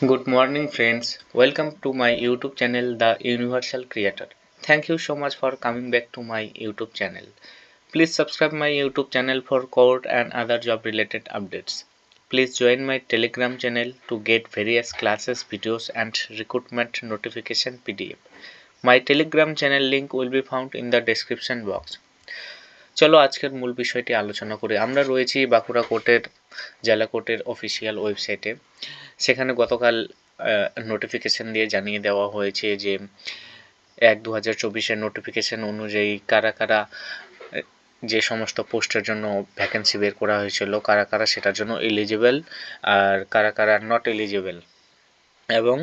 Good morning, friends. Welcome to my YouTube channel, The Universal Creator. Thank you so much for coming back to my YouTube channel. Please subscribe my YouTube channel for code and other job related updates. Please join my Telegram channel to get various classes, videos, and recruitment notification PDF. My Telegram channel link will be found in the description box. চলো আজকের মূল বিষয়টি আলোচনা করি আমরা রয়েছি বাঁকুড়া কোর্টের জেলা কোর্টের অফিসিয়াল ওয়েবসাইটে সেখানে গতকাল নোটিফিকেশন দিয়ে জানিয়ে দেওয়া হয়েছে যে, এক দু হাজার চব্বিশের নোটিফিকেশন অনুযায়ী কারা কারা যে সমস্ত পোস্টের জন্য ভ্যাকেন্সি বের করা হয়েছিল, কারা কারা সেটার জন্য এলিজিবল আর কারা কারা নট এলিজিবল এবং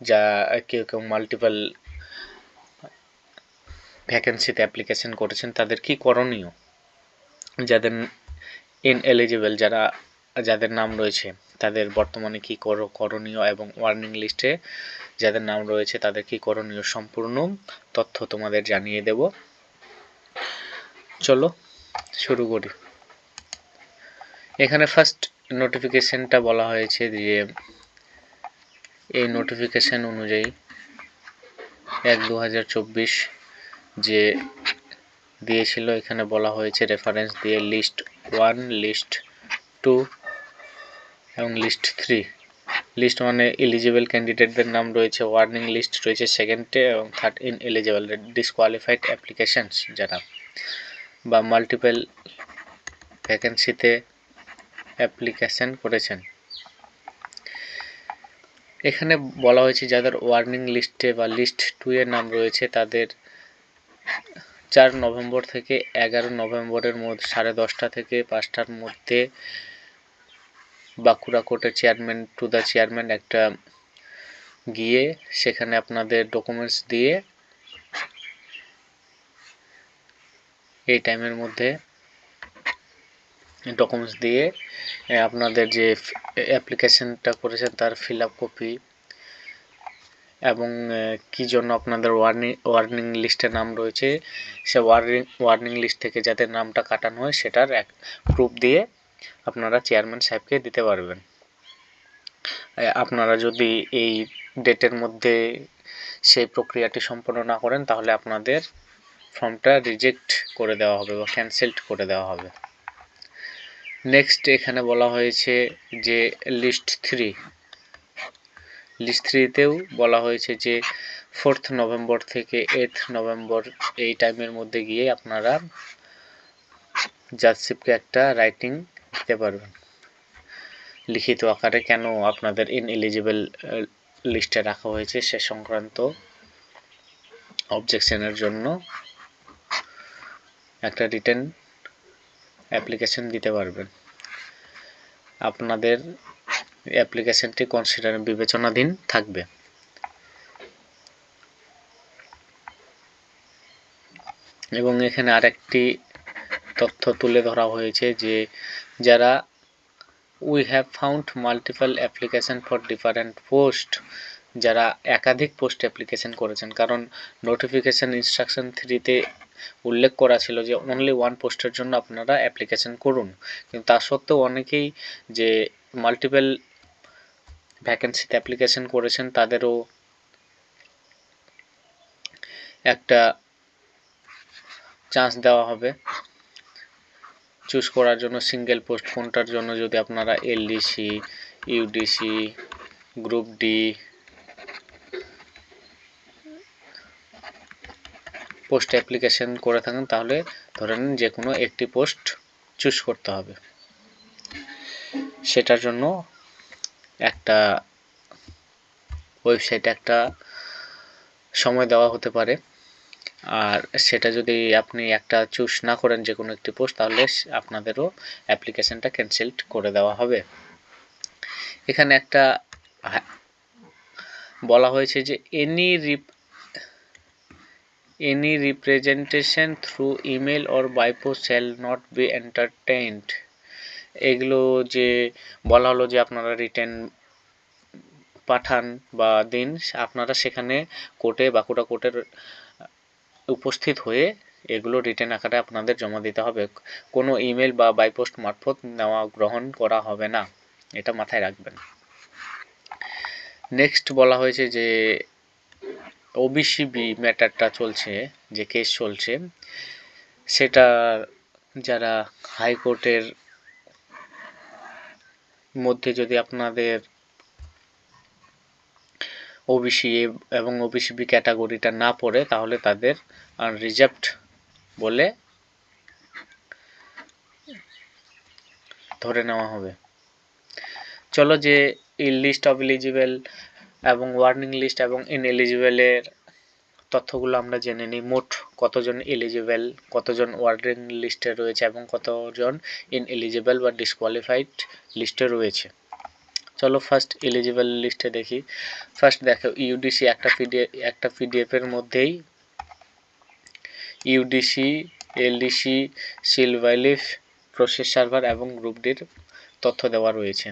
যা কেউ কেউ মাল্টিপল ভ্যাকেন্সিতে অ্যাপ্লিকেশন করেছেন, তাদের কি করণীয়? যাদের ইন এলিজিবল যারা, যাদের নাম রয়েছে তাদের বর্তমানে কি করণীয় এবং ওয়ার্নিং লিস্টে যাদের নাম রয়েছে তাদের কি করণীয় সম্পূর্ণ তথ্য তোমাদের জানিয়ে দেব। চলো শুরু করি। এখানে ফার্স্ট নোটিফিকেশনটা বলা হয়েছে যে এই নোটিফিকেশন অনুযায়ী এক দু যে দিয়েছিল, এখানে বলা হয়েছে রেফারেন্স দিয়ে লিস্ট ওয়ান লিস্ট টু এবং লিস্ট থ্রি লিস্ট ওয়ানে এলিজিবল ক্যান্ডিডেটদের নাম রয়েছে ওয়ার্নিং লিস্ট রয়েছে সেকেন্ডে এবং third ineligible disqualified applications যারা। বা মাল্টিপল ভ্যাকেন্সিতে অ্যাপ্লিকেশান করেছেন। এখানে বলা হয়েছে যাদের ওয়ার্নিং লিস্টে বা লিস্ট টু এর নাম রয়েছে, তাদের চার নভেম্বর থেকে এগারো নভেম্বরের মধ্যে, সাড়ে দশটা থেকে পাঁচটার মধ্যে বাঁকুড়া কোর্টের চেয়ারম্যান টু দ্য চেয়ারম্যান একটা গিয়ে সেখানে আপনাদের ডকুমেন্টস দিয়ে এই টাইমের মধ্যে ডকুমেন্টস দিয়ে আপনাদের যে অ্যাপ্লিকেশনটা করেছেন তার ফিল আপ কপি এবং কি জন্য আপনাদের ওয়ার্নিং ওয়ার্নিং লিস্টে নাম রয়েছে, সে ওয়ার্নিং ওয়ার্নিং লিস্ট থেকে যাতে নামটা কাটানো হয় সেটার এক প্রুফ দিয়ে আপনারা চেয়ারম্যান সাহেবকে দিতে পারবেন। আপনারা যদি এই ডেটের মধ্যে সেই প্রক্রিয়াটি সম্পন্ন না করেন, তাহলে আপনাদের ফর্মটা রিজেক্ট করে দেওয়া হবে বা ক্যান্সেলড করে দেওয়া হবে। নেক্সট এখানে বলা হয়েছে যে লিস্ট থ্রি লিস্ট থ্রিতেও বলা হয়েছে যে ফোর্থ নভেম্বর থেকে এইথ নভেম্বর এই টাইমের মধ্যে গিয়ে আপনারা জাজশিপকে একটা রাইটিং দিতে পারবেন। লিখিত আকারে কেন আপনাদের ইন এলিজিবল লিস্টে রাখা হয়েছে সে সংক্রান্ত অবজেকশনের জন্য একটা রিটার্ন অ্যাপ্লিকেশন দিতে পারবেন। আপনাদের অ্যাপ্লিকেশনটি কনসিডার বিবেচনাধীন থাকবে। এবং এখানে আরেকটি তথ্য তুলে ধরা হয়েছে যে যারা we have found multiple application for different post, যারা একাধিক পোস্ট অ্যাপ্লিকেশন করেছেন। কারণ নোটিফিকেশান ইনস্ট্রাকশন থ্রিতে উল্লেখ করা ছিল যে অনলি ওয়ান পোস্টের জন্য আপনারা অ্যাপ্লিকেশন করুন। কিন্তু তা সত্ত্বেও অনেকেই যে মাল্টিপল ভ্যাকেন্সিতে অ্যাপ্লিকেশন করেছেন, তাদেরও একটা চান্স দেওয়া হবে। চুজ করার জন্য সিঙ্গেল পোস্ট কোনটার জন্য যদি আপনারা LDC UDC group D post application করে থাকেন, তাহলে ধরে নিন যে কোনো একটি পোস্ট চুজ করতে হবে। সেটার জন্য একটা ওয়েবসাইটে একটা সময় দেওয়া হতে পারে। আর সেটা যদি আপনি একটা চুজ না করেন যে কোনো একটি পোস্ট তাহলে আপনাদেরও অ্যাপ্লিকেশানটা ক্যান্সেল করে দেওয়া হবে। এখানে একটা বলা হয়েছে যে any rep any representation through email or by post shall not be entertained এগুলো যে বলা হলো যে আপনারা রিটেন পাঠান বা দিন, আপনারা সেখানে কোর্টে বাঁকুড়া কোর্টের উপস্থিত হয়ে এগুলো রিটেন আকারে আপনাদের জমা দিতে হবে। কোনো ইমেল বা বাইপোস্ট মারফত নেওয়া, গ্রহণ করা হবে না। এটা মাথায় রাখবেন। নেক্সট বলা হয়েছে যে ওবিসিবি ম্যাটারটা চলছে, যে কেস চলছে, সেটা যারা হাইকোর্টের মধ্যে যদি আপনাদের ওবিসি এবং ওবিসিবি ক্যাটাগরিটা না পড়ে, তাহলে তাদের রিজার্ভড বলে ধরে নেওয়া হবে। চলো যে এই লিস্ট অফ এলিজিবল এবং ওয়ার্নিং লিস্ট এবং ইনএলিজিবলের তথ্যগুলো আমরা জেনে নিই। মোট কতজন এলিজিবল কতজন ওয়ার্নিং লিস্টে রয়েছে এবং কতজন ইনএলিজিবল বা ডিসকোয়ালিফাইড লিস্টে রয়েছে। চলো ফার্স্ট এলিজিবল লিস্টে দেখি। ফার্স্ট দেখো ইউডিসি একটা পিডিএফ একটা পিডিএফের মধ্যেই ইউডিসি এলডিসি সিলভাইলিফ প্রসেস সার্ভার এবং গ্রুপ ডির তথ্য দেওয়া রয়েছে।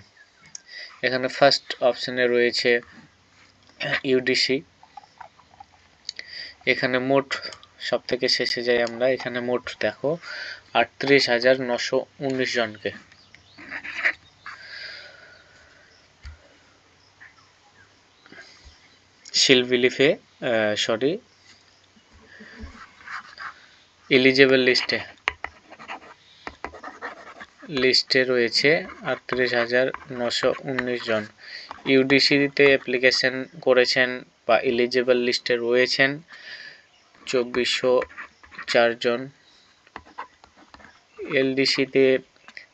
এখানে ফার্স্ট অপশনে রয়েছে ইউডিসি এখানে মোট সব থেকে শেষে যাই আমরা, এখানে মোট দেখো, আটত্রিশ হাজার নশো উনিশ জনকে। শিলবিলিফে সরি এলিজেবল লিস্টে লিস্টে রয়েছে আটত্রিশ হাজার নশো উনিশ জন। ইউডিসিতে অ্যাপ্লিকেশন করেছেন বা এলিজেবল লিস্টে রয়েছেন চব্বিশশো চারজন এলডিসিতে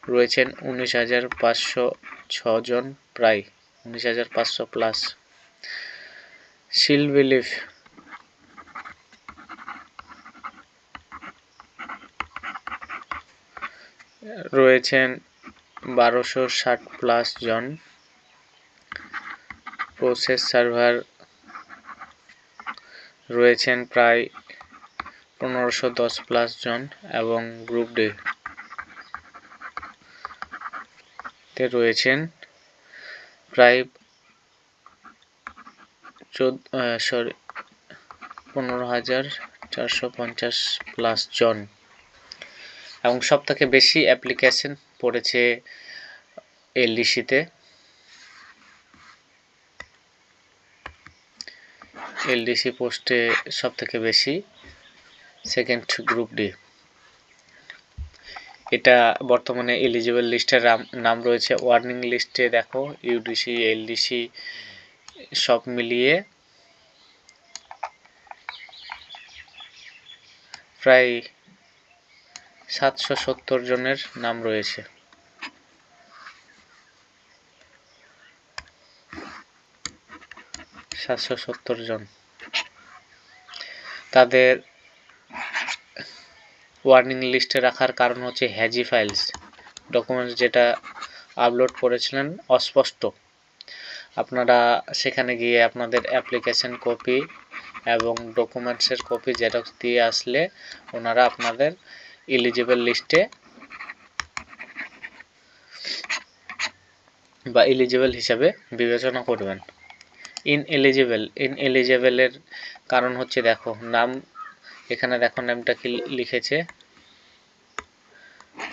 রয়েছেন উনিশ হাজার পাঁচশো ছজন প্রায়, উনিশ হাজার পাঁচশো প্লাস শিল বিলিফ রয়েছেন বারোশো ষাট প্লাস জন প্রসেস সার্ভার রয়েছেন প্রায় পনেরোশো দশ প্লাস জন এবং গ্রুপ ডি তে রয়েছেন প্রায় চোদ্দ সরি পনেরো হাজার চারশো পঞ্চাশ প্লাস জন। এবং সব থেকে বেশি অ্যাপ্লিকেশন পড়েছে এলডিসিতে। এলডিসি পোস্টে সব থেকে বেশি সেকেন্ড গ্রুপ ডি এটা বর্তমানে এলিজিবল লিস্টের নাম রয়েছে। ওয়ার্নিং লিস্টে দেখো ইউডিসি এলডিসি সব মিলিয়ে প্রায় সাতশো সত্তর জনের নাম রয়েছে। সাতশো সত্তর জন। তাদের ওয়ার্নিং লিস্টে রাখার কারণ হচ্ছে হ্যাজি ফাইলস ডকুমেন্টস যেটা আপলোড করেছিলেন অস্পষ্ট। আপনারা সেখানে গিয়ে আপনাদের অ্যাপ্লিকেশন কপি এবং ডকুমেন্টসের কপি জেরক্স দিয়ে আসলে ওনারা আপনাদের এলিজিবল লিস্টে বা এলিজিবল হিসাবে বিবেচনা করবেন। ইন এলিজিবল ইন এলিজিবলের কারণ হচ্ছে দেখো, নাম, এখানে দেখো নামটা কি লিখেছে?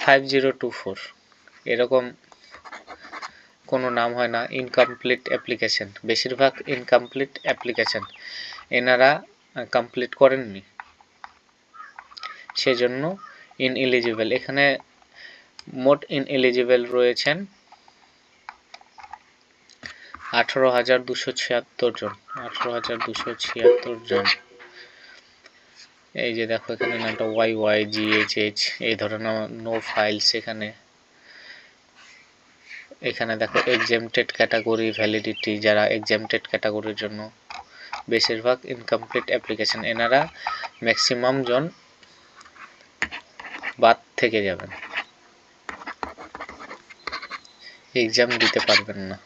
ফাইভ জিরো টু ফোর এরকম কোনো নাম হয় না ইনকমপ্লিট অ্যাপ্লিকেশন বেশিরভাগ ইনকমপ্লিট অ্যাপ্লিকেশন এনারা কমপ্লিট করেননি। সেজন্য ইন এলিজিবল এখানে মোট ইন এলিজিবল রয়েছেন আঠারো হাজার দুশো ছিয়াত্তর জন, আঠারো হাজার দুশো ছিয়াত্তর জন। এই যে দেখো এখানে নামটা Y Y G H H এই ধরনের নো ফাইলস এখানে। এখানে দেখো এক্সামটেড ক্যাটাগরি ভ্যালিডিটি যারা এক্সামটেড ক্যাটাগরির জন্য বেশিরভাগ ইনকমপ্লিট অ্যাপ্লিকেশন এনারা ম্যাক্সিমাম জন বাদ থেকে যাবেন। এক্সাম দিতে পারবেন না।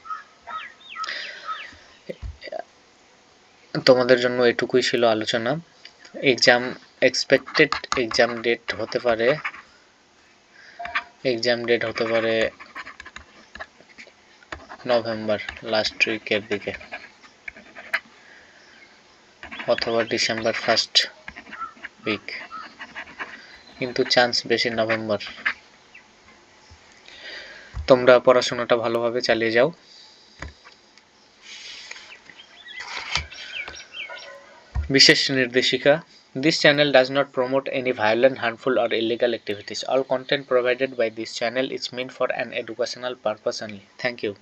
তোমাদের জন্য এটুকুই ছিল আলোচনা। এক্সাম এক্সপেক্টেড এক্সাম ডেট হতে পারে এক্সাম ডেট হতে পারে নভেম্বর লাস্ট উইকের দিকে অথবা ডিসেম্বর ফার্স্ট উইক কিন্তু চান্স বেশি নভেম্বর তোমরা পড়াশোনাটা ভালোভাবে চালিয়ে যাও বিশেষ নির্দেশিকা This channel does not promote any violent, harmful or illegal activities. All content provided by this channel is meant for an educational purpose only. Thank you.